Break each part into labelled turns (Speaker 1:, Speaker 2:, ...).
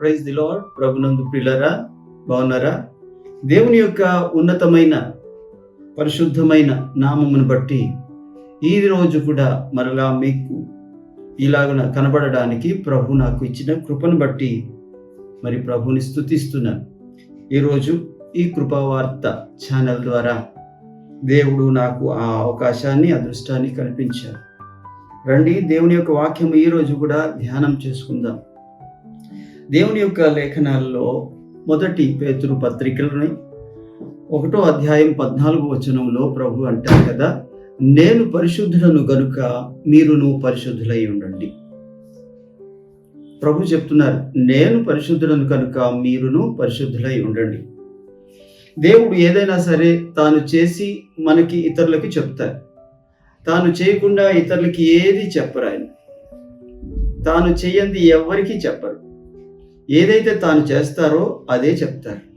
Speaker 1: Praise the lord ప్రభునందు ప్రిలరా బాగున్నారా? దేవుని యొక్క ఉన్నతమైన పరిశుద్ధమైన నామమును బట్టి ఈ రోజు కూడా మరలా మీకు ఇలాగన కనబడడానికి ప్రభు నాకు ఇచ్చిన కృపను బట్టి మరి ప్రభుని స్థుతిస్తున్నాను ఈరోజు ఈ కృపావార్త ఛానల్ ద్వారా దేవుడు నాకు ఆ అవకాశాన్ని అదృష్టాన్ని కల్పించారు. రండి దేవుని యొక్క వాక్యం ఈ రోజు కూడా ధ్యానం చేసుకుందాం. దేవుని యొక్క లేఖనాల్లో మొదటి పేతురు పత్రికలని ఒకటో అధ్యాయం పద్నాలుగు వచనంలో ప్రభు అంటారు కదా నేను పరిశుద్ధులను గనుక మీరును పరిశుద్ధులై ఉండండి. ప్రభు చెప్తున్నారు నేను పరిశుద్ధులను కనుక మీరును పరిశుద్ధులై ఉండండి. దేవుడు ఏదైనా సరే తాను చేసి మనకి ఇతరులకి చెప్తారు తాను చేయకుండా ఇతరులకి ఏది చెప్పరు ఆయన. తాను చేయంది ఎవరికి చెప్పరు. ఏదైతే తాను చేస్తారో అదే చెప్తారు.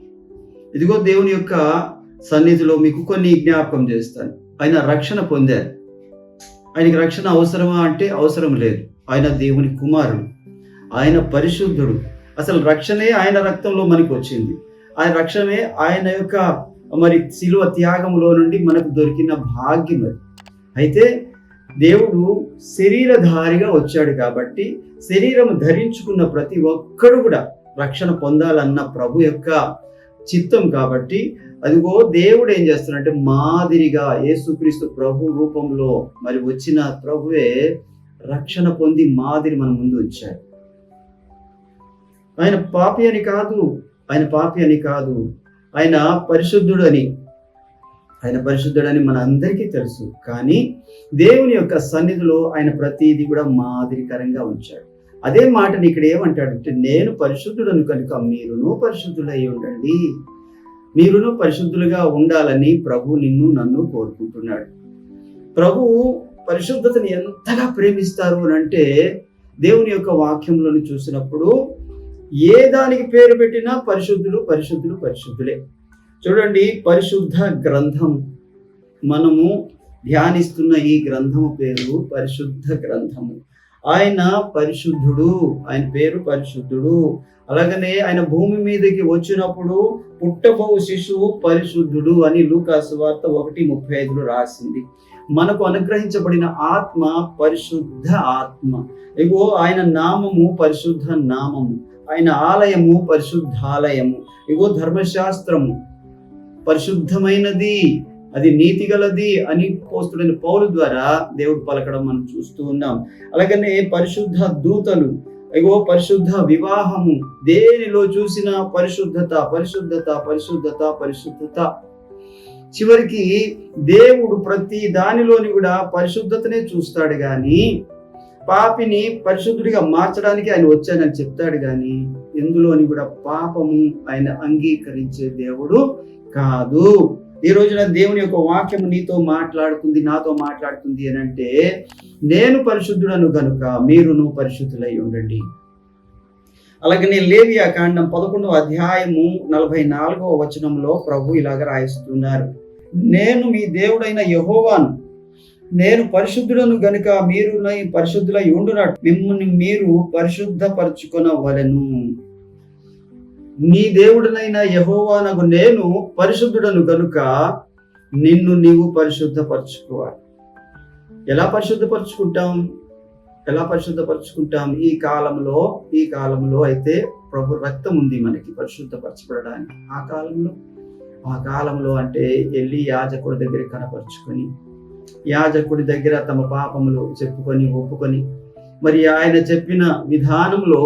Speaker 1: ఇదిగో దేవుని యొక్క సన్నిధిలో మీకు కొన్ని జ్ఞాపకం చేస్తాను. ఆయన రక్షణ పొందారు. ఆయనకి రక్షణ అవసరమా అంటే అవసరం లేదు. ఆయన దేవుని కుమారుడు. ఆయన పరిశుద్ధుడు. అసలు రక్షణే ఆయన రక్తంలో మనకు వచ్చింది. ఆయన రక్షణమే ఆయన యొక్క మరి శిలువ త్యాగంలో నుండి మనకు దొరికిన భాగ్యం అది. అయితే దేవుడు శరీరధారిగా వచ్చాడు కాబట్టి శరీరం ధరించుకున్న ప్రతి ఒక్కడు కూడా రక్షణ పొందాలన్న ప్రభు యొక్క చిత్తం కాబట్టి అదిగో దేవుడు ఏం చేస్తున్నాడంటే మాదిరిగా యేసుక్రీస్తు ప్రభు రూపంలో మరి వచ్చిన ప్రభువే రక్షణ పొంది మాదిరి మన ముందు వచ్చాడు ఆయన పాపి అని కాదు ఆయన పాపి అని కాదు. ఆయన పరిశుద్ధుడు అని ఆయన పరిశుద్ధుడని మన అందరికీ తెలుసు. కానీ దేవుని యొక్క సన్నిధిలో ఆయన ప్రతిదీ కూడా మాదిరికరంగా ఉంచాడు. అదే మాటని ఇక్కడ ఏమంటాడంటే నేను పరిశుద్ధుడను కనుక మీరును పరిశుద్ధులై ఉండండి. మీరును పరిశుద్ధులుగా ఉండాలని ప్రభు నిన్ను నన్ను కోరుకుంటున్నాడు. ప్రభు పరిశుద్ధతని ఎంతగా ప్రేమిస్తారు అని అంటే దేవుని యొక్క వాక్యంలోని చూసినప్పుడు ఏ దానికి పేరు పెట్టినా పరిశుద్ధులు పరిశుద్ధులు పరిశుద్ధులే. చూడండి పరిశుద్ధ గ్రంథం. మనము ధ్యానిస్తున్న ఈ గ్రంథము పేరు పరిశుద్ధ గ్రంథము. ఆయన పరిశుద్ధుడు ఆయన పేరు పరిశుద్ధుడు. అలాగనే ఆయన భూమి మీదకి వచ్చినప్పుడు పుట్టబో శిశువు పరిశుద్ధుడు అని లూకాసు వార్త ఒకటి ముప్పై ఐదులో రాసింది. మనకు అనుగ్రహించబడిన ఆత్మ పరిశుద్ధ ఆత్మ. ఇగో ఆయన నామము పరిశుద్ధ నామము. ఆయన ఆలయము పరిశుద్ధాలయము. ఇగో ధర్మశాస్త్రము పరిశుద్ధమైనది అది నీతి గలది అని పోస్తుడైన పౌరు ద్వారా దేవుడు పలకడం మనం చూస్తూ ఉన్నాం. అలాగనే పరిశుద్ధ దూతలు ఇగో పరిశుద్ధ వివాహము దేనిలో చూసిన పరిశుద్ధత పరిశుద్ధత పరిశుద్ధత పరిశుద్ధత. చివరికి దేవుడు ప్రతి దానిలోని కూడా పరిశుద్ధతనే చూస్తాడు కానీ పాపిని పరిశుద్ధుడిగా మార్చడానికి ఆయన వచ్చానని చెప్తాడు కానీ ఎందులోని కూడా పాపము ఆయన అంగీకరించే దేవుడు కాదు. ఈ రోజున దేవుని యొక్క వాక్యము నీతో మాట్లాడుతుంది నాతో మాట్లాడుతుంది అని అంటే నేను పరిశుద్ధుడను కనుక మీరును పరిశుద్ధులై ఉండండి. అలాగనే లేవియా కాండం పదకొండవ అధ్యాయము నలభై నాలుగవ వచనంలో ప్రభు ఇలాగ రాయిస్తున్నారు. నేను మీ దేవుడైన యహోవాను నేను పరిశుద్ధుడను గనుక మీరు పరిశుద్ధులై ఉండునట్టు మిమ్మల్ని మీరు పరిశుద్ధపరచుకొనవలెను. నీ దేవుడనైన యహోవానకు నేను పరిశుద్ధుడను గనుక నిన్ను నీవు పరిశుద్ధపరచుకోవాలి. ఎలా పరిశుద్ధపరచుకుంటాం? ఎలా పరిశుద్ధపరచుకుంటాం? ఈ కాలంలో ఈ కాలంలో అయితే ప్రభు రక్తం ఉంది మనకి పరిశుద్ధపరచబడడానికి. ఆ కాలంలో ఆ కాలంలో అంటే వెళ్ళి యాజకుడి దగ్గర కనపరుచుకొని యాజకుడి దగ్గర తమ పాపములు చెప్పుకొని ఒప్పుకొని మరి ఆయన చెప్పిన విధానంలో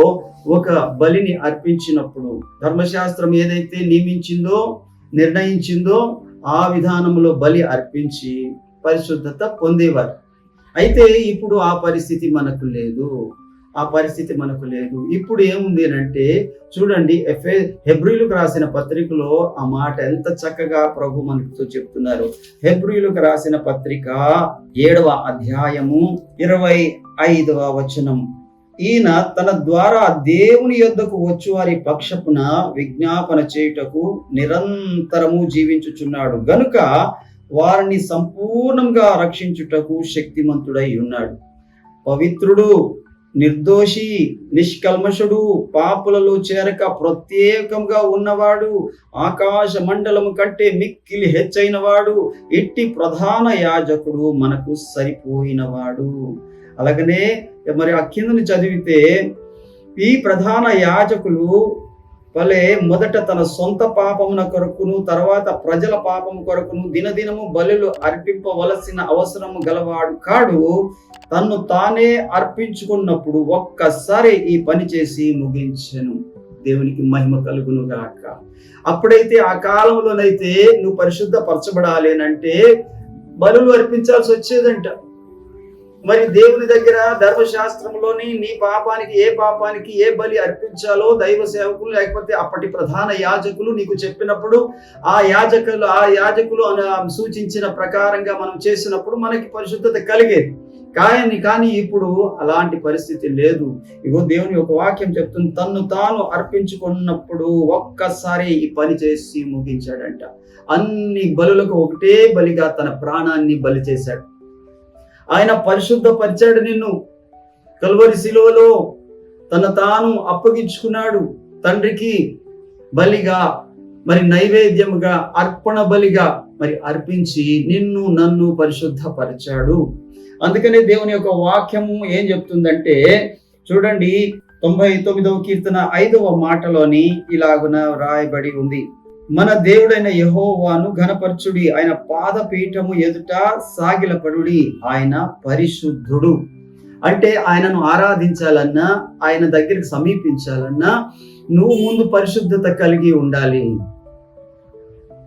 Speaker 1: ఒక బలిని అర్పించినప్పుడు ధర్మశాస్త్రం ఏదైతే నియమించిందో నిర్ణయించిందో ఆ విధానంలో బలి అర్పించి పరిశుద్ధత పొందేవారు. అయితే ఇప్పుడు ఆ పరిస్థితి మనకు లేదు. ఆ పరిస్థితి మనకు లేదు. ఇప్పుడు ఏముంది అంటే చూడండి ఎఫ్ఏ హెబ్రిలకు రాసిన పత్రికలో ఆ మాట ఎంత చక్కగా ప్రభు మనతో చెప్తున్నారు. హెబ్రిలకు రాసిన పత్రిక ఏడవ అధ్యాయము ఇరవై ఐదవ వచనం. ఈయన తన ద్వారా దేవుని యొద్దకు వచ్చి వారి పక్షపున విజ్ఞాపన చేయుటకు నిరంతరము జీవించుచున్నాడు. గనుక వారిని సంపూర్ణంగా రక్షించుటకు శక్తిమంతుడై ఉన్నాడు. పవిత్రుడు నిర్దోషి నిష్కల్మషుడు పాపులలో చేరక ప్రత్యేకంగా ఉన్నవాడు ఆకాశ మండలము కంటే మిక్కిలి హెచ్చైన వాడు ఎట్టి ప్రధాన యాజకుడు మనకు సరిపోయినవాడు. అలాగనే మరి ఆ కిందని చదివితే ఈ ప్రధాన యాజకులు వలే మొదట తన సొంత పాపమున కొరకును తర్వాత ప్రజల పాపము కొరకును దినదినము బలులు అర్పింపవలసిన అవసరము గలవాడు కాడు. తన్ను తానే అర్పించుకున్నప్పుడు ఒక్కసారి ఈ పని చేసి ముగించను. దేవునికి మహిమ కలుగును గాక అప్పుడైతే ఆ కాలంలోనైతే నువ్వు పరిశుద్ధ పరచబడాలి అని అంటే బలులు అర్పించాల్సి వచ్చేదంట. మరి దేవుని దగ్గర ధర్మశాస్త్రంలోని నీ పాపానికి ఏ పాపానికి ఏ బలి అర్పించాలో దైవ సేవకులు లేకపోతే అప్పటి ప్రధాన యాజకులు నీకు చెప్పినప్పుడు ఆ యాజకులు ఆ యాజకులు అన- సూచించిన ప్రకారంగా మనం చేసినప్పుడు మనకి పరిశుద్ధత కలిగేది. కానీ కానీ ఇప్పుడు అలాంటి పరిస్థితి లేదు. ఇగో దేవుని ఒక వాక్యం చెప్తుంది తన్ను తాను అర్పించుకున్నప్పుడు ఒక్కసారి ఈ పని చేసి ముగించాడంట. అన్ని బలులకు ఒకటే బలిగా తన ప్రాణాన్ని బలి చేశాడు. ఆయన పరిశుద్ధపరిచాడు నిన్ను. కల్వరి శిలువలో తన తాను అప్పగించుకున్నాడు. తండ్రికి బలిగా మరి నైవేద్యముగా అర్పణ బలిగా మరి అర్పించి నిన్ను నన్ను పరిశుద్ధపరిచాడు. అందుకనే దేవుని యొక్క వాక్యము ఏం చెప్తుందంటే చూడండి తొంభై తొమ్మిదవ కీర్తన ఐదవ మాటలోని ఇలాగున రాయబడి ఉంది. మన దేవుడైన యహోవాను ఘనపరచుడి. ఆయన పాదపీఠము ఎదుట సాగిలపడుడి. ఆయన పరిశుద్ధుడు. అంటే ఆయనను ఆరాధించాలన్నా ఆయన దగ్గరికి సమీపించాలన్నా నువ్వు ముందు పరిశుద్ధత కలిగి ఉండాలి.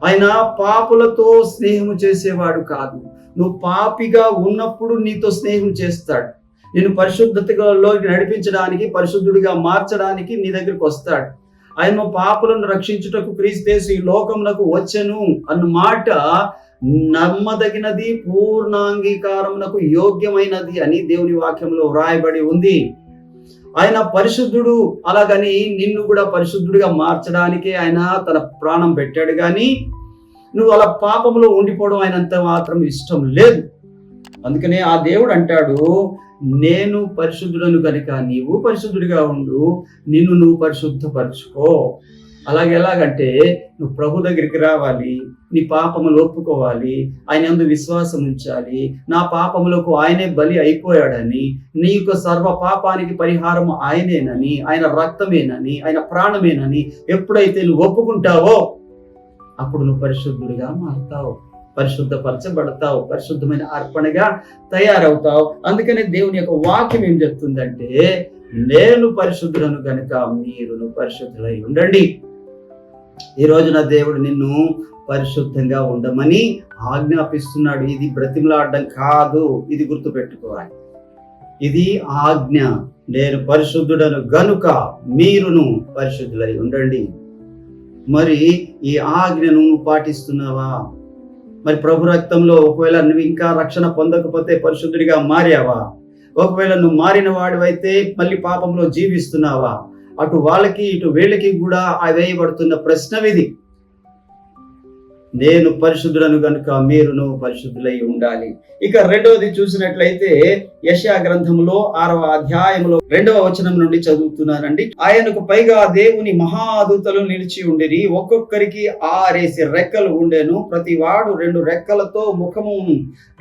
Speaker 1: ఆయన పాపులతో స్నేహము చేసేవాడు కాదు. నువ్వు పాపిగా ఉన్నప్పుడు నీతో స్నేహం చేస్తాడు. నేను పరిశుద్ధతలో నడిపించడానికి పరిశుద్ధుడిగా మార్చడానికి నీ దగ్గరికి వస్తాడు. ఆయన పాపులను రక్షించుటకు క్రీస్తేసు ఈ లోకములకు వచ్చెను అన్న మాట నమ్మదగినది పూర్ణాంగీకారమునకు యోగ్యమైనది అని దేవుని వాక్యంలో వ్రాయబడి ఉంది. ఆయన పరిశుద్ధుడు అలాగని నిన్ను కూడా పరిశుద్ధుడిగా మార్చడానికే ఆయన తన ప్రాణం పెట్టాడు కానీ నువ్వు అలా పాపంలో ఉండిపోవడం ఆయనంత మాత్రం ఇష్టం లేదు. అందుకనే ఆ దేవుడు అంటాడు నేను పరిశుద్ధుడను కనుక నీవు పరిశుద్ధుడిగా ఉండు నిన్ను నువ్వు పరిశుద్ధపరచుకో. అలాగే ఎలాగంటే నువ్వు ప్రభు దగ్గరికి రావాలి నీ పాపములు ఒప్పుకోవాలి ఆయన యందు విశ్వాసం ఉంచాలి నా పాపములకు ఆయనే బలి అయిపోయాడని నీ యొక్క సర్వ పాపానికి పరిహారం ఆయనేనని ఆయన రక్తమేనని ఆయన ప్రాణమేనని ఎప్పుడైతే నువ్వు ఒప్పుకుంటావో అప్పుడు నువ్వు పరిశుద్ధుడిగా మారుతావు. పరిశుద్ధపరచబడతావు పరిశుద్ధమైన అర్పణగా తయారవుతావు. అందుకనే దేవుని యొక్క వాక్యం ఏం చెప్తుందంటే నేను పరిశుద్ధులను కనుక మీరును పరిశుద్ధులై ఉండండి. ఈ రోజున దేవుడు నిన్ను పరిశుద్ధంగా ఉండమని ఆజ్ఞాపిస్తున్నాడు. ఇది బ్రతిమలాడడం కాదు ఇది గుర్తుపెట్టుకోవాలి. ఇది ఆజ్ఞ. నేను పరిశుద్ధుడను గనుక మీరును పరిశుద్ధులై ఉండండి. మరి ఈ ఆజ్ఞను నువ్వు పాటిస్తున్నావా? మరి ప్రభు రక్తంలో ఒకవేళ నువ్వు ఇంకా రక్షణ పొందకపోతే పరిశుద్ధుడిగా మారావా? ఒకవేళ నువ్వు మారిన వాడివైతే మళ్ళీ పాపంలో జీవిస్తున్నావా? అటు వాళ్ళకి ఇటు వీళ్ళకి కూడా వేయబడుతున్న ప్రశ్న ఇది. నేను పరిశుద్ధులను కనుక మీరును పరిశుద్ధులై ఉండాలి. ఇక రెండవది చూసినట్లయితే యశా గ్రంథములో ఆరవ అధ్యాయములో రెండవ వచనం నుండి చదువుతున్నానండి. ఆయనకు పైగా దేవుని మహాదూతలు నిలిచి ఉండిరి. ఒక్కొక్కరికి ఆరేసి రెక్కలు ఉండెను. ప్రతి వాడు రెండు రెక్కలతో ముఖము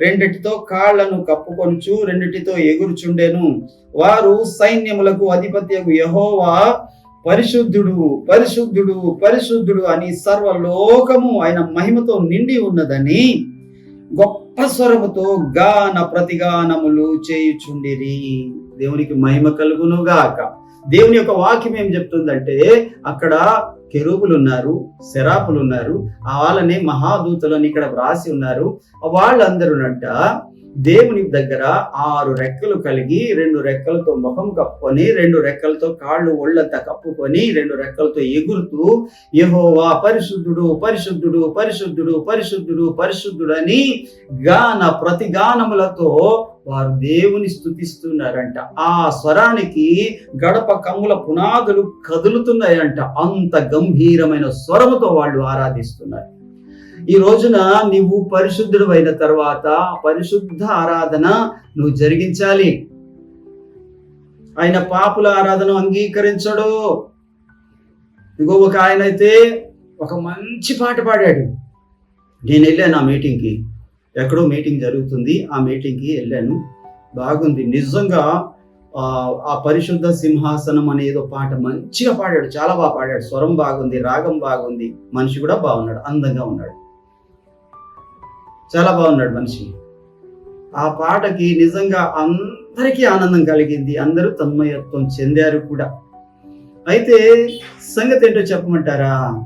Speaker 1: రెండిటితో కాళ్ళను కప్పుకొనుచు రెండిటితో ఎగురుచుండెను. వారు సైన్యములకు అధిపత్యకు యహోవా పరిశుద్ధుడు పరిశుద్ధుడు పరిశుద్ధుడు అని సర్వలోకము ఆయన మహిమతో నిండి ఉన్నదని గొప్ప స్వరముతో గాన ప్రతిగానములు చేయుచుండిరి. దేవునికి మహిమ కలుగును గాక దేవుని యొక్క వాక్యం ఏం చెప్తుందంటే అక్కడ కెరూపులు ఉన్నారు శరాపులు ఉన్నారు ఆ వాళ్ళని మహాదూతలని ఇక్కడ వ్రాసి ఉన్నారు. వాళ్ళందరూనంట దేవుని దగ్గర ఆరు రెక్కలు కలిగి రెండు రెక్కలతో ముఖం కప్పుకొని రెండు రెక్కలతో కాళ్ళు ఒళ్ళంతా కప్పుకొని రెండు రెక్కలతో ఎగురుతూ యహోవా పరిశుద్ధుడు పరిశుద్ధుడు పరిశుద్ధుడు పరిశుద్ధుడు పరిశుద్ధుడు అని గాన ప్రతిగానములతో వారు దేవుని స్థుతిస్తున్నారంట. ఆ స్వరానికి గడప కమ్ముల పునాదులు కదులుతున్నాయంట. అంత గంభీరమైన స్వరముతో వాళ్ళు ఆరాధిస్తున్నారు. ఈ రోజున నీవు పరిశుద్ధుడు అయిన తర్వాత పరిశుద్ధ ఆరాధన నువ్వు జరిగించాలి. ఆయన పాపుల ఆరాధన అంగీకరించడు. ఇగో ఒక ఆయన అయితే ఒక మంచి పాట పాడాడు. నేను వెళ్ళాను ఆ మీటింగ్కి. ఎక్కడో మీటింగ్ జరుగుతుంది. ఆ మీటింగ్కి వెళ్ళాను. బాగుంది. నిజంగా ఆ, ఆ పరిశుద్ధ సింహాసనం అనేదో పాట మంచిగా పాడాడు. చాలా బాగా పాడాడు. స్వరం బాగుంది రాగం బాగుంది. మనిషి కూడా బాగున్నాడు. అందంగా ఉన్నాడు. చాలా బాగున్నాడు మనిషి. ఆ పాటకి నిజంగా అందరికీ ఆనందం కలిగింది అందరూ తన్మయత్వం చెందారు కూడా. అయితే సంగతి ఏంటో చెప్పమంటారా?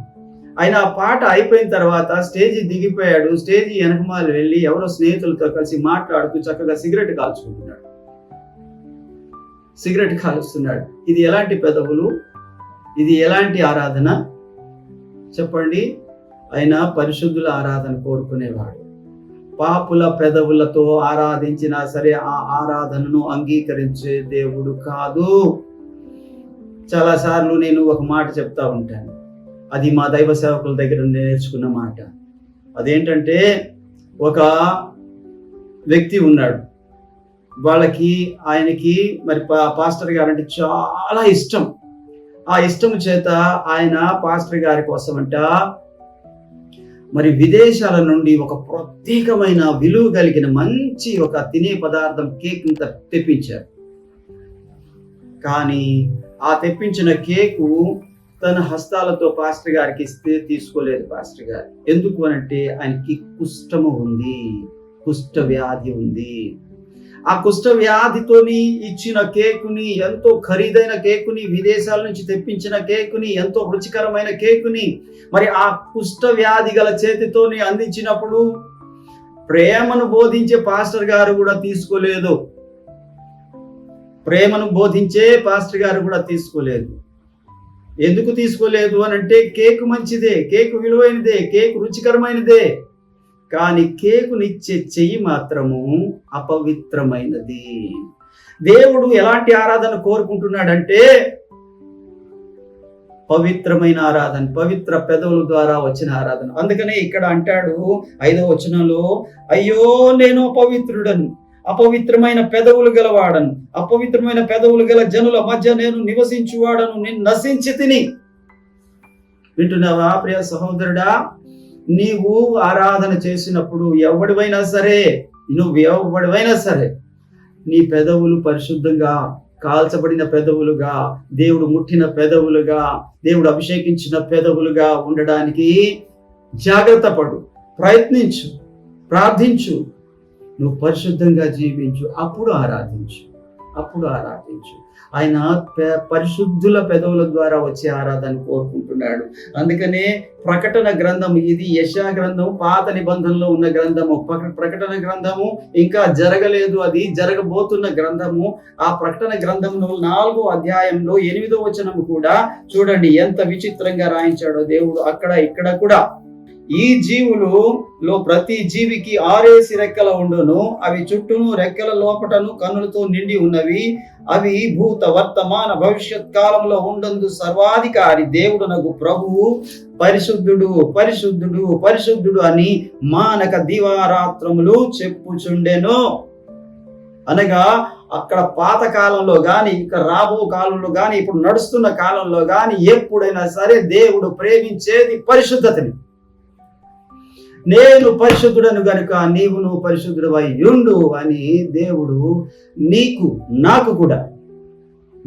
Speaker 1: ఆయన ఆ పాట అయిపోయిన తర్వాత స్టేజీ దిగిపోయాడు స్టేజీ వెనకమాల వెళ్ళి ఎవరో స్నేహితులతో కలిసి మాట్లాడుతూ చక్కగా సిగరెట్ కాల్చుకుంటున్నాడు. సిగరెట్ కాలుస్తున్నాడు. ఇది ఎలాంటి పెదవులు? ఇది ఎలాంటి ఆరాధన? చెప్పండి. ఆయన పరిశుద్ధుల ఆరాధన కోరుకునేవాడు. పాపుల పెదవులతో ఆరాధించినా సరే ఆ ఆరాధనను అంగీకరించే దేవుడు కాదు. చాలా సార్లు నేను ఒక మాట చెప్తా ఉంటాను. అది మా దైవ సేవకుల దగ్గర నేర్చుకున్న మాట. అదేంటంటే ఒక వ్యక్తి ఉన్నాడు. వాళ్ళకి ఆయనకి మరి పా- పాస్టర్ గారు అంటే చాలా ఇష్టం. ఆ ఇష్టం చేత ఆయన పాస్టర్ గారి కోసం అంట మరి విదేశాల నుండి ఒక ప్రత్యేకమైన విలువ కలిగిన మంచి ఒక తినే పదార్థం కేక్ తెప్పించారు. కానీ ఆ తెప్పించిన కేకు తన హస్తాలతో పాస్టర్ గారికి ఇస్తే తీసుకోలేదు పాస్టర్ గారు. ఎందుకు అనంటే ఆయనకి కుష్టము ఉంది కుష్ట వ్యాధి ఉంది. ఆ కుష్ఠ వ్యాధితోని ఇచ్చిన కేకుని ఎంతో ఖరీదైన కేకుని విదేశాల నుంచి తెప్పించిన కేకుని ఎంతో రుచికరమైన కేకుని మరి ఆ కుష్ఠ వ్యాధి గల చేతితోని అందించినప్పుడు ప్రేమను బోధించే పాస్టర్ గారు కూడా తీసుకోలేదు. ప్రేమను బోధించే పాస్టర్ గారు కూడా తీసుకోలేదు. ఎందుకు తీసుకోలేదు అని అంటే కేకు మంచిదే కేకు విలువైనదే కేకు రుచికరమైనదే. కానీ కేకునిచ్చే చెయ్యి మాత్రము అపవిత్రమైనది. దేవుడు ఎలాంటి ఆరాధన కోరుకుంటున్నాడంటే పవిత్రమైన ఆరాధన పవిత్ర పెదవుల ద్వారా వచ్చిన ఆరాధన. అందుకనే ఇక్కడ అంటాడు ఐదవ వచనంలో అయ్యో నేను అపవిత్రుడను అపవిత్రమైన పెదవులు గలవాడను అపవిత్రమైన పెదవులు గల జనుల మధ్య నేను నివసించువాడను నేను నశించి తిని. వింటున్నావా ప్రియ సహోదరుడా? నీవు ఆరాధన చేసినప్పుడు ఎవడివైనా సరే నువ్వు ఎవడివైనా సరే నీ పెదవులు పరిశుద్ధంగా కాల్చబడిన పెదవులుగా దేవుడు ముట్టిన పెదవులుగా దేవుడు అభిషేకించిన పెదవులుగా ఉండడానికి జాగ్రత్త పడు ప్రయత్నించు ప్రార్థించు నువ్వు పరిశుద్ధంగా జీవించు అప్పుడు ఆరాధించు అప్పుడు ఆరాధించు. ఆయన పరిశుద్ధుల పెదవుల ద్వారా వచ్చే ఆరాధన కోరుకుంటున్నాడు. అందుకనే ప్రకటన గ్రంథం ఇది యశా గ్రంథం పాత నిబంధనలో ఉన్న గ్రంథము. ప్రకటన గ్రంథము ఇంకా జరగలేదు అది జరగబోతున్న గ్రంథము. ఆ ప్రకటన గ్రంథంలో నాలుగో అధ్యాయంలో ఎనిమిదో వచనము కూడా చూడండి ఎంత విచిత్రంగా రాయించాడో దేవుడు అక్కడ ఇక్కడ కూడా. ఈ జీవులు లో ప్రతి జీవికి ఆరేసి రెక్కల ఉండును. అవి చుట్టూను రెక్కల లోపటను కన్నులతో నిండి ఉన్నవి. అవి భూత వర్తమాన భవిష్యత్ కాలంలో ఉండందు సర్వాధికారి దేవుడు నగు ప్రభువు పరిశుద్ధుడు పరిశుద్ధుడు పరిశుద్ధుడు అని మానక దివారాత్రములు చెప్పుచుండెను. అనగా అక్కడ పాత కాలంలో కానీ ఇక రాబో కాలంలో కానీ ఇప్పుడు నడుస్తున్న కాలంలో కానీ ఎప్పుడైనా సరే దేవుడు ప్రేమించేది పరిశుద్ధతని. నేను పరిశుద్ధుడను గనుక నీవు నువ్వు పరిశుద్ధుడవై ఉండు అని దేవుడు నీకు నాకు కూడా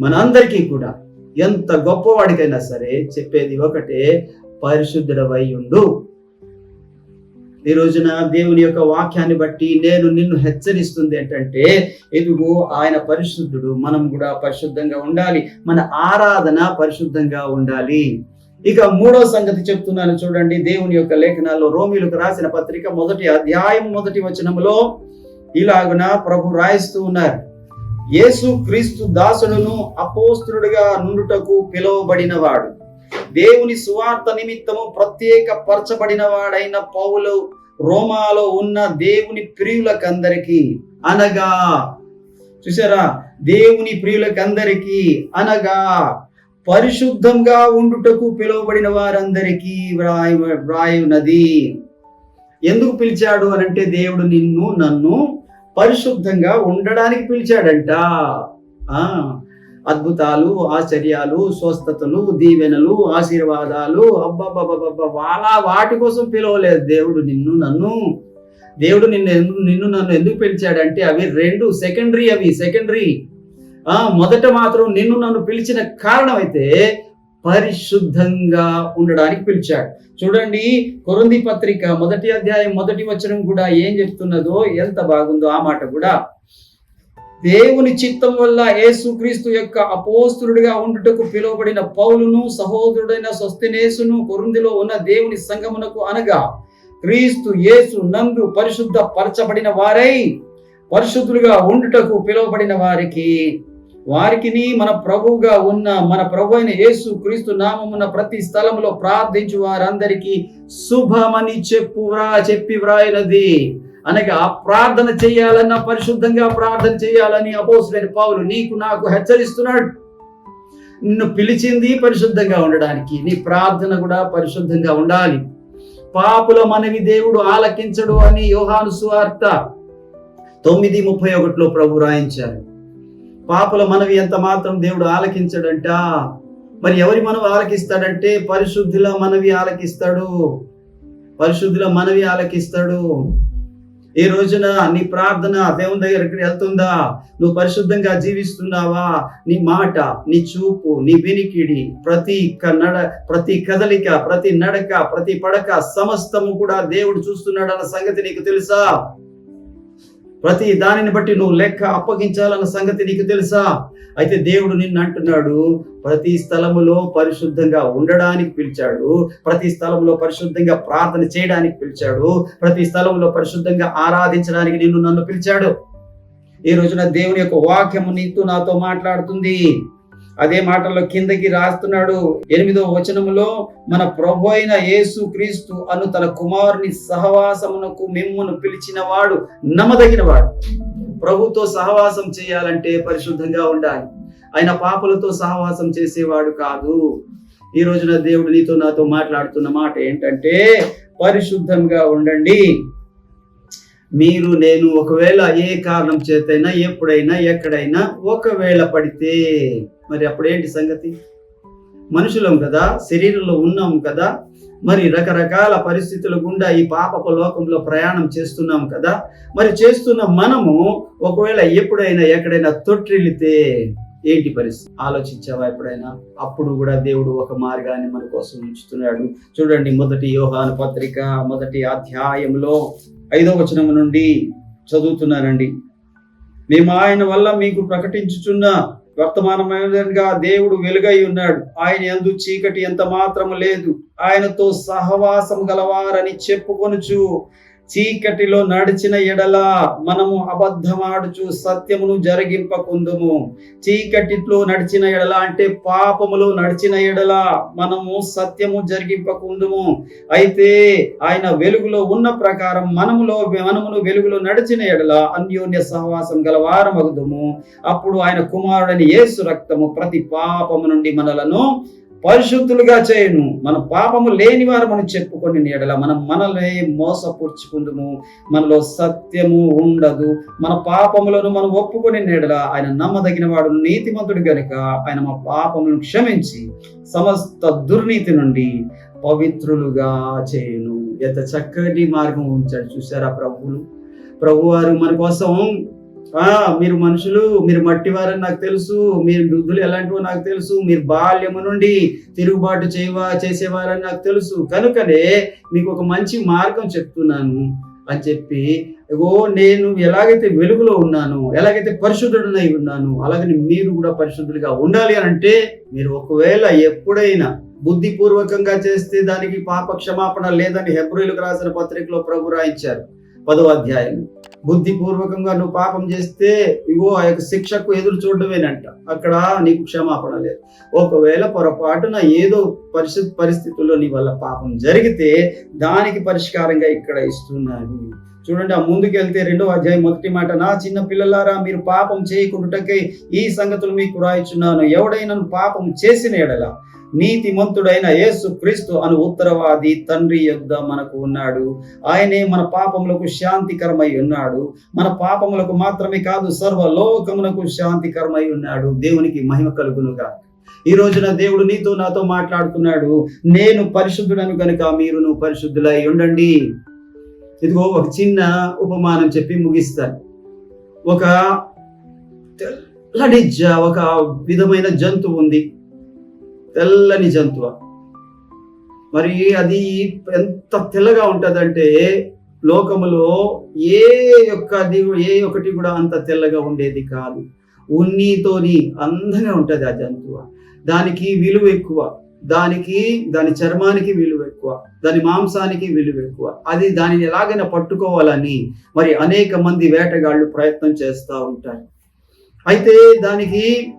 Speaker 1: మనందరికీ కూడా ఎంత గొప్పవాడికైనా సరే చెప్పేది ఒకటే పరిశుద్ధుడవై ఉండు. ఈ రోజున దేవుని యొక్క వాక్యాన్ని బట్టి నేను నిన్ను హెచ్చరిస్తుంది ఏంటంటే ఎదుగు ఆయన పరిశుద్ధుడు మనం కూడా పరిశుద్ధంగా ఉండాలి మన ఆరాధన పరిశుద్ధంగా ఉండాలి. ఇక మూడో సంగతి చెప్తున్నాను చూడండి. దేవుని యొక్క లేఖనాల్లో రోమిలకు రాసిన పత్రిక మొదటి అధ్యాయం మొదటి వచనంలో ఇలాగున ప్రభు రాయిస్తూ ఉన్నారు. యేసు క్రీస్తు దాసుడును అపోస్తుడుగా నుండుటకు పిలువబడినవాడు. దేవుని సువార్త నిమిత్తము ప్రత్యేక పరచబడినవాడైన పౌలు రోమాలో ఉన్న దేవుని ప్రియులకందరికీ అనగా చూసారా? దేవుని ప్రియులకందరికీ అనగా పరిశుద్ధంగా ఉండుటకు పిలువబడిన వారందరికీ వ్రాయ వ్రాయున్నది ఎందుకు పిలిచాడు అనంటే దేవుడు నిన్ను నన్ను పరిశుద్ధంగా ఉండడానికి పిలిచాడంట. ఆ అద్భుతాలు ఆశ్చర్యాలు స్వస్థతలు దీవెనలు ఆశీర్వాదాలు అబ్బబ్బబ్బబ్బ వాళ్ళ వాటి కోసం పిలవలేదు దేవుడు నిన్ను నన్ను. దేవుడు నిన్ను నిన్ను నన్ను ఎందుకు పిలిచాడంటే అవి రెండు సెకండరీ అవి సెకండరీ. మొదట మాత్రం నిన్ను నన్ను పిలిచిన కారణం అయితే పరిశుద్ధంగా ఉండడానికి పిలిచాడు. చూడండి కొరంది పత్రిక మొదటి అధ్యాయం మొదటి వచనం కూడా ఏం చెప్తున్నదో ఎంత బాగుందో ఆ మాట కూడా. దేవుని చిత్తం వల్ల యేసుక్రీస్తు యొక్క అపోస్తులుడిగా ఉండుటకు పిలువబడిన పౌలును సహోదరుడైన స్వస్తినేసును కొరుందిలో ఉన్న దేవుని సంగమునకు అనగా క్రీస్తు యేసు నందు పరిశుద్ధ పరచబడిన వారై పరిశుద్ధులుగా ఉండుటకు పిలువబడిన వారికి వారికి మన ప్రభువుగా ఉన్న మన ప్రభు అయిన యేసు క్రీస్తు నామమున్న ప్రతి స్థలంలో ప్రార్థించు వారందరికీ శుభమని చెప్పురా చెప్పి వ్రాయినది. అనగా ప్రార్థన చేయాలన్న పరిశుద్ధంగా ప్రార్థన చేయాలని అపోసులైన పావులు నీకు నాకు హెచ్చరిస్తున్నాడు. నిన్ను పిలిచింది పరిశుద్ధంగా ఉండడానికి నీ ప్రార్థన కూడా పరిశుద్ధంగా ఉండాలి. పాపుల మనవి దేవుడు ఆలకించడు అని యోహాను సువార్త తొమ్మిది ముప్పై ఒకటిలో ప్రభు రాయించారు. పాపుల మనవి ఎంత మాత్రం దేవుడు ఆలకించడంట. మరి ఎవరి మనవి ఆలకిస్తాడంటే పరిశుద్ధుల మనవి ఆలకిస్తాడు. పరిశుద్ధుల మనవి ఆలకిస్తాడు. ఈ రోజున నీ ప్రార్థన దేవుని దగ్గరికి వెళ్తుందా? నువ్వు పరిశుద్ధంగా జీవిస్తున్నావా? నీ మాట నీ చూపు నీ వినికిడి ప్రతి క- నడ ప్రతి కదలిక ప్రతి నడక ప్రతి పడక సమస్తము కూడా దేవుడు చూస్తున్నాడు అన్న సంగతి నీకు తెలుసా? ప్రతి దానిని బట్టి నువ్వు లెక్క అప్పగించాలన్న సంగతి నీకు తెలుసా? అయితే దేవుడు నిన్ను అంటున్నాడు ప్రతి స్థలములో పరిశుద్ధంగా ఉండడానికి పిలిచాడు ప్రతి స్థలంలో పరిశుద్ధంగా ప్రార్థన చేయడానికి పిలిచాడు ప్రతి స్థలంలో పరిశుద్ధంగా ఆరాధించడానికి నిన్ను నన్ను పిలిచాడు. ఈ రోజున దేవుని యొక్క వాక్యము నీతో నాతో మాట్లాడుతుంది. అదే మాటల్లో కిందకి రాస్తున్నాడు. ఎనిమిదో వచనములో మన ప్రభు అయిన యేసు క్రీస్తు అను తన కుమారుని సహవాసమునకు మిమ్మును పిలిచిన వాడు నమ్మదగిన వాడు ప్రభుతో సహవాసం చేయాలంటే పరిశుద్ధంగా ఉండాలి. ఆయన పాపలతో సహవాసం చేసేవాడు కాదు. ఈ రోజున దేవుడు నీతో నాతో మాట్లాడుతున్న మాట ఏంటంటే పరిశుద్ధంగా ఉండండి. మీరు నేను ఒకవేళ ఏ కారణం చేతైనా ఎప్పుడైనా ఎక్కడైనా ఒకవేళ పడితే మరి అప్పుడేంటి సంగతి? మనుషులం కదా శరీరంలో ఉన్నాం కదా మరి రకరకాల పరిస్థితుల గుండా ఈ పాపపు లోకంలో ప్రయాణం చేస్తున్నాం కదా మరి చేస్తున్న మనము ఒకవేళ ఎప్పుడైనా ఎక్కడైనా తొట్టిల్లితే ఏంటి పరిస్థితి? ఆలోచించావా ఎప్పుడైనా? అప్పుడు కూడా దేవుడు ఒక మార్గాన్ని మన కోసం ఉంచుతున్నాడు. చూడండి మొదటి యోహాను పత్రిక మొదటి అధ్యాయంలో ఐదో వచనం నుండి చదువుతున్నానండి. మేము ఆయన వల్ల మీకు ప్రకటించుచున్న వర్తమానమైనగా దేవుడు వెలుగై ఉన్నాడు. ఆయన ఎందు చీకటి ఎంత మాత్రము లేదు. ఆయనతో సహవాసం గలవారని చెప్పుకొనుచు చీకటిలో నడిచిన ఎడల మనము అబద్ధమాడుచు సత్యమును జరిగింపకుందుము. చీకటిలో నడిచిన ఎడల అంటే పాపములో నడిచిన ఎడల మనము సత్యము జరిగింపకుందుము. అయితే ఆయన వెలుగులో ఉన్న ప్రకారం మనములో మనమును వెలుగులో నడిచిన ఎడల అన్యోన్య సహవాసం గల వారమగుదుము. అప్పుడు ఆయన కుమారుడని యేసు రక్తము ప్రతి పాపము నుండి మనలను పరిశుద్ధులుగా చేయను. మన పాపము లేని వారు మనం చెప్పుకొని నీడల మనం మనల్ని మోసపుచ్చుకుందుము మనలో సత్యము ఉండదు. మన పాపములను మనం ఒప్పుకొని నీడల ఆయన నమ్మదగిన వాడు నీతిమంతుడు గనుక ఆయన మా పాపములను క్షమించి సమస్త దుర్నీతి నుండి పవిత్రులుగా చేయను. ఎంత చక్కటి మార్గం ఉంచాడు చూసారా ప్రభువులు? ప్రభువారు మన కోసం మీరు మనుషులు మీరు మట్టివారని నాకు తెలుసు మీరు వృద్ధులు ఎలాంటివో నాకు తెలుసు మీరు బాల్యము నుండి తిరుగుబాటు చేయవా చేసేవారని నాకు తెలుసు. కనుకనే మీకు ఒక మంచి మార్గం చెప్తున్నాను అని చెప్పి ఓ నేను ఎలాగైతే వెలుగులో ఉన్నాను ఎలాగైతే పరిశుద్ధుడనై ఉన్నాను అలాగని మీరు కూడా పరిశుద్ధులుగా ఉండాలి అని అంటే మీరు ఒకవేళ ఎప్పుడైనా బుద్ధిపూర్వకంగా చేస్తే దానికి పాప క్షమాపణ లేదని హెబ్రిలకు రాసిన పత్రికలో ప్రభు రాయించారు. పదో అధ్యాయం. బుద్ధిపూర్వకంగా నువ్వు పాపం చేస్తే ఇగో ఆ యొక్క శిక్షకు ఎదురు చూడడమేనంట. అక్కడ నీకు క్షమాపణ లేదు ఒకవేళ పొరపాటున ఏదో పరిస్థితి పరిస్థితుల్లో నీ వల్ల పాపం జరిగితే దానికి పరిష్కారంగా ఇక్కడ ఇస్తున్నారు చూడండి ఆ ముందుకెళ్తే రెండో అధ్యాయం మొదటి మాట నా చిన్న పిల్లలారా మీరు పాపం చేయకుండాకై ఈ సంగతులు మీకు రాయిచున్నాను. ఎవడైనా పాపం చేసిన ఎడలా నీతిమంతుడైన యేసు క్రీస్తు అను ఉత్తరవాది తండ్రి యొద్ద మనకు ఉన్నాడు. ఆయనే మన పాపములకు శాంతికరమై ఉన్నాడు. మన పాపములకు మాత్రమే కాదు సర్వలోకమునకు శాంతికరమై ఉన్నాడు. దేవునికి మహిమ కలుగునుగా ఈ రోజున దేవుడు నీతో నాతో మాట్లాడుతున్నాడు. నేను పరిశుద్ధుడను కనుక మీరును పరిశుద్ధులై ఉండండి. ఇదిగో ఒక చిన్న ఉపమానం చెప్పి ముగిస్తాను. ఒక తెల్లటి ఒక విధమైన జంతువు ఉంది. తెల్లని జంతువ? మరి అది ఎంత తెల్లగా ఉంటుందంటే లోకములో ఏ యొక్క ఏ ఒకటి కూడా అంత తెల్లగా ఉండేది కాదు. ఉన్నితోని అందంగా ఉంటుంది ఆ జంతువు. దానికి విలువ ఎక్కువ. దానికి దాని చర్మానికి విలువ ఎక్కువ. దాని మాంసానికి విలువ ఎక్కువ. అది దానిని ఎలాగైనా పట్టుకోవాలని మరి అనేక మంది వేటగాళ్ళు ప్రయత్నం చేస్తూ ఉంటారు. అయితే దానికి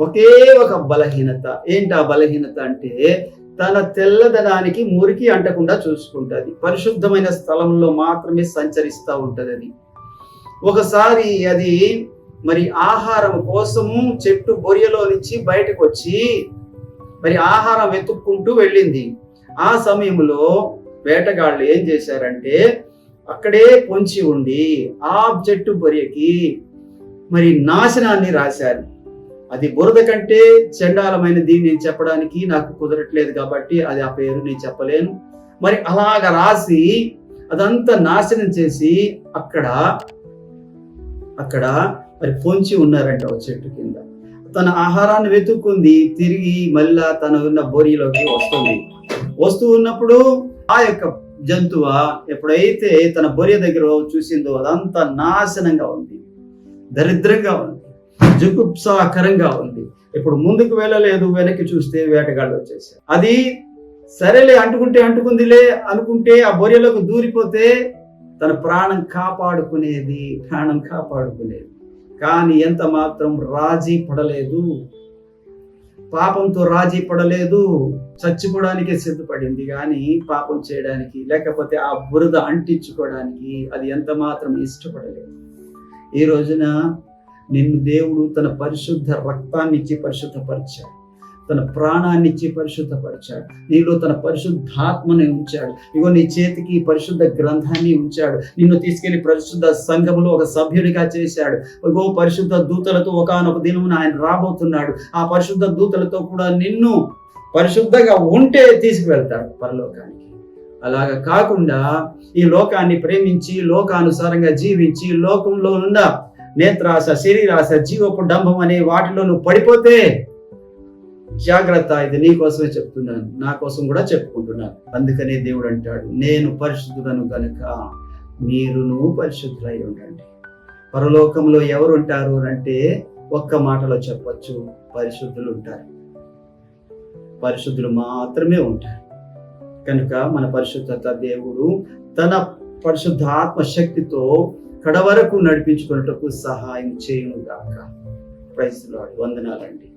Speaker 1: ఒకే ఒక బలహీనత. ఏంటి ఆ బలహీనత అంటే తన తెల్లదనానికి మురికి అంటకుండా చూసుకుంటుంది. పరిశుద్ధమైన స్థలంలో మాత్రమే సంచరిస్తూ ఉంటుంది అది ఒకసారి అది మరి ఆహారం కోసము చెట్టు బొరియలో నుంచి బయటకు వచ్చి మరి ఆహారం వెతుక్కుంటూ వెళ్ళింది. ఆ సమయంలో వేటగాళ్ళు ఏం చేశారంటే అక్కడే పొంచి ఉండి ఆ చెట్టు బొరియకి మరి నాశనాన్ని రాశారు. అది బురద కంటే చండాలమైనది నేను చెప్పడానికి నాకు కుదరట్లేదు కాబట్టి అది ఆ పేరు నేను చెప్పలేను. మరి అలాగ రాసి అదంతా నాశనం చేసి అక్కడ అక్కడ మరి పొంచి ఉన్నారంట ఒక చెట్టు కింద. తన ఆహారాన్ని వెతుక్కుంది తిరిగి మళ్ళా తన ఉన్న బోరిలోకి వస్తుంది. వస్తూ ఉన్నప్పుడు ఆ యొక్క జంతువ ఎప్పుడైతే తన బొరియ దగ్గర చూసిందో అదంతా నాశనంగా ఉంది దరిద్రంగా ఉంది. జుగుప్సాకరంగా ఉంది. ఇప్పుడు ముందుకు వెళ్ళలేదు వెనక్కి చూస్తే వేటగాళ్ళు వచ్చేసారు అది సరేలే అంటుకుంటే అంటుకుందిలే అనుకుంటే ఆ బొరియలకు దూరిపోతే తన ప్రాణం కాపాడుకునేది ప్రాణం కాపాడుకునేది. కానీ ఎంత మాత్రం రాజీ పడలేదు. పాపంతో రాజీ పడలేదు. చచ్చిపోవడానికే సిద్ధపడింది. కానీ పాపం చేయడానికి లేకపోతే ఆ బురద అంటించుకోవడానికి అది ఎంత మాత్రం ఇష్టపడలేదు. ఈ రోజున నిన్ను దేవుడు తన పరిశుద్ధ రక్తాన్ని ఇచ్చి పరిశుద్ధపరిచాడు. తన ప్రాణాన్ని ఇచ్చి పరిశుద్ధపరిచాడు. నీలో తన పరిశుద్ధాత్మని ఉంచాడు. ఇగో నీ చేతికి పరిశుద్ధ గ్రంథాన్ని ఉంచాడు. నిన్ను తీసుకెళ్ళి పరిశుద్ధ సంఘములో ఒక సభ్యుడిగా చేశాడు. ఇగో పరిశుద్ధ దూతలతో ఒకనొక దినమున ఆయన రాబోతున్నాడు. ఆ పరిశుద్ధ దూతలతో కూడా నిన్ను పరిశుద్ధంగా ఉంటే తీసుకువెళ్తాడు పరలోకానికి. అలాగ కాకుండా ఈ లోకాన్ని ప్రేమించి లోకానుసారంగా జీవించి లోకంలో ఉన్న నేత్రాశ శరీరాశ జీవపు డంభం అనే వాటిలో నువ్వు పడిపోతే జాగ్రత్త ఇది నీ కోసమే చెప్తున్నాను. నా కోసం కూడా చెప్పుకుంటున్నాను. అందుకనే దేవుడు అంటాడు నేను పరిశుద్ధుడను కనుక మీరును పరిశుద్ధులై ఉండండి. పరలోకంలో ఎవరు ఉంటారు అంటే ఒక్క మాటలో చెప్పచ్చు పరిశుద్ధులు ఉంటారు. పరిశుద్ధులు మాత్రమే ఉంటారు. కనుక మన పరిశుద్ధత దేవుడు తన పరిశుద్ధ కడ వరకు నడిపించుకున్నటకు సహాయం చేయను గాక. ప్రైజ్ వందనాలండి.